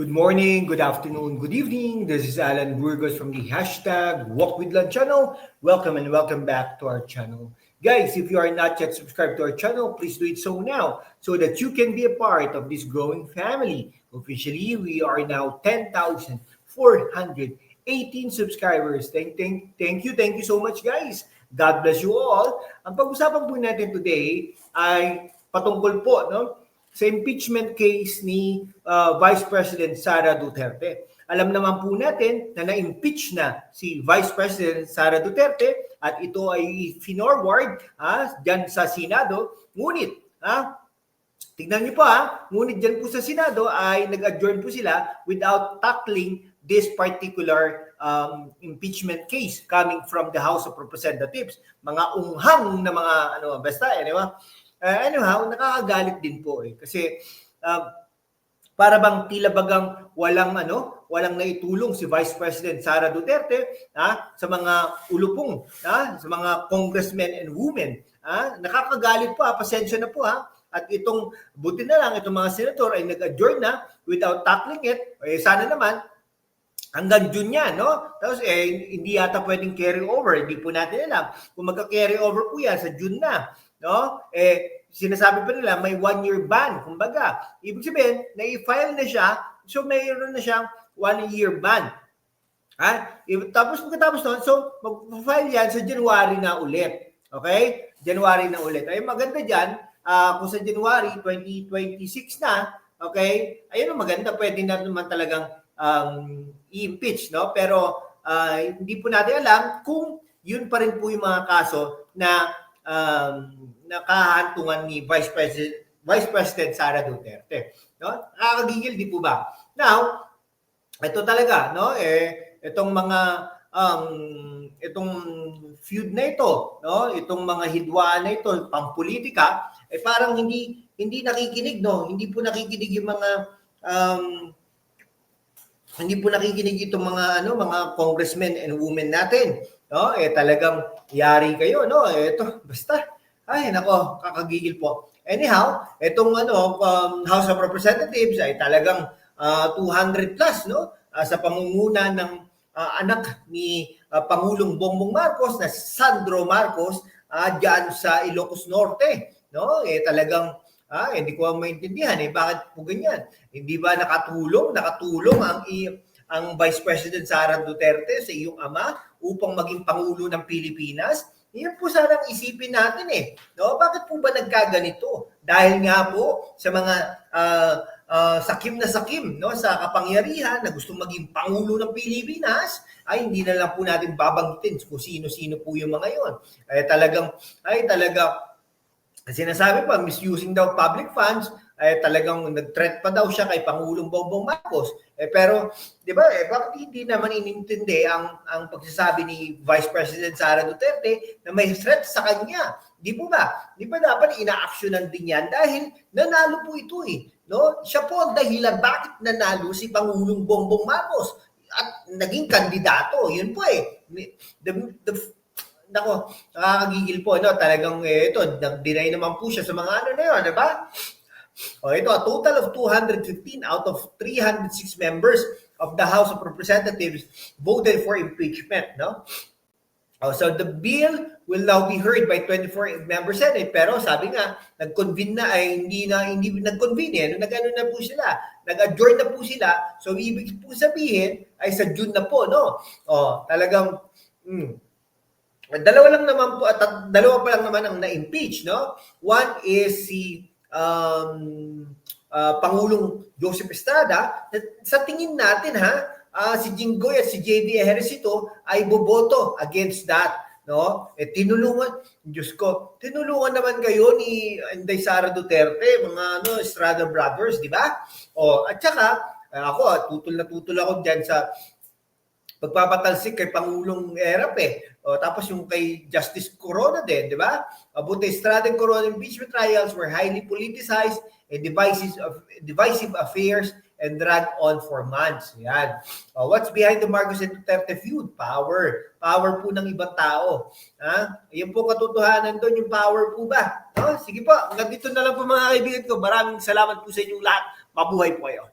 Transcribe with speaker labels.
Speaker 1: Good morning, good afternoon, good evening. This is Alan Burgos from the hashtag Walk with Love channel. Welcome and welcome back to our channel. Guys, if you are not yet subscribed to our channel, please do it so now so that you can be a part of this growing family. Officially, we are now 10,418 subscribers. Thank, thank, thank you, thank you so much guys. God bless you all. Ang pag-usapan po natin today ay patungkol po no, sa impeachment case ni uh, Vice President Sara Duterte. Alam naman po natin na na-impeach na si Vice President Sara Duterte at ito ay finorward ha, dyan sa Senado. Ngunit, ha, tignan niyo po ha, ngunit dyan po sa Senado ay nag-adjourn po sila without tackling this particular um, impeachment case coming from the House of Representatives. Mga unghang na mga ano basta eh? Uh, anyhow, nakakagalit din po eh kasi uh, para bang tila bagang walang ano, walang naitulong si Vice President Sara Duterte ha, sa mga ulupong, ha, sa mga congressmen and women. Ha? Nakakagalit po, ha? pasensya na po ha. At itong buti na lang itong mga senator ay nag-adjourn na without tackling it. Eh, sana naman hanggang June yan, no? Tapos eh, hindi yata pwedeng carry over. Hindi po natin alam. Kung magka-carry over po yan sa June na, no? Eh, sinasabi pa nila may one-year ban. Kumbaga, ibig sabihin, na-file na siya, so mayroon na siyang one-year ban. Ha? Tapos pagkatapos nun, so mag-file yan sa January na ulit. Okay? January na ulit. Ay maganda dyan, uh, kung sa January 2026 na, okay, ayun maganda, pwede na naman talagang um, i-impeach, no? Pero uh, hindi po natin alam kung yun pa rin po yung mga kaso na um, nakahantungan ni Vice President Vice President Sara Duterte. No? Nakakagigil di po ba? Now, ito talaga, no? Eh itong mga um, itong feud na ito, no? Itong mga hidwaan na ito, pampolitika, eh parang hindi hindi nakikinig, no? Hindi po nakikinig yung mga um, hindi po nakikinig itong mga ano mga congressmen and women natin no eh talagang yari kayo no eh, ito basta ay, nako, kakagigil po. Anyhow, itong ano, um, House of Representatives ay talagang uh, 200 plus, no? Uh, sa pangunguna ng uh, anak ni uh, Pangulong Bongbong Marcos na Sandro Marcos uh, diyan sa Ilocos Norte, no? Eh talagang ah, hindi ko maintindihan eh bakit po ganyan. Hindi ba nakatulong, nakatulong ang ang Vice President Sara Duterte sa iyong ama upang maging pangulo ng Pilipinas? Yan po sanang isipin natin eh. No? Bakit po ba nagkaganito? Dahil nga po sa mga uh, uh, sakim na sakim no? sa kapangyarihan na gustong maging Pangulo ng Pilipinas, ay hindi na lang po natin babanggitin kung sino-sino po yung mga yon. Ay talagang, ay talaga, sinasabi pa, misusing daw public funds, ay talagang nag-threat pa daw siya kay Pangulong Bongbong Marcos. Eh, pero, di ba, eh, bakit hindi naman inintindi ang, ang pagsasabi ni Vice President Sara Duterte na may threat sa kanya? Di po ba? Di ba dapat ina-actionan din yan? Dahil nanalo po ito eh. No? Siya po ang dahilan bakit nanalo si Pangulong Bongbong Marcos at naging kandidato. Yun po eh. The, the, nako, nakakagigil po, no? Talagang eh, ito, nag-deny naman po siya sa mga ano na yun, di ba? O ito, a total of 215 out of 306 members of the House of Representatives voted for impeachment, no? Oh, so the bill will now be heard by 24 member Senate pero sabi nga nag-convene na ay hindi na hindi nag-convene eh. Nag-ano na po sila, nag-adjourn na po sila. So ibig po sabihin ay sa June na po, no? Oh, talagang mm, dalawa lang naman po at dalawa pa lang naman ang na-impeach, no? One is si um, uh, Pangulong Joseph Estrada, sa tingin natin ha, uh, si Jinggoy at si JV Ejercito ay boboto against that. No? Eh, tinulungan, Diyos ko, tinulungan naman kayo ni Inday Sara Duterte, mga ano, Estrada Brothers, di ba? O, at saka, ako, tutol na tutol ako dyan sa pagpapatalsik kay Pangulong Erap eh. O, tapos yung kay Justice Corona din, di ba? About the Estrada and Corona impeachment trials were highly politicized and divisive, of, divisive affairs and drag on for months. Yan. O, what's behind the Marcos and Duterte feud? Power. Power po ng ibang tao. Ha? Yan po katotohanan doon, yung power po ba? O, sige po, hanggang dito na lang po mga kaibigan ko. Maraming salamat po sa inyong lahat. Mabuhay po kayo.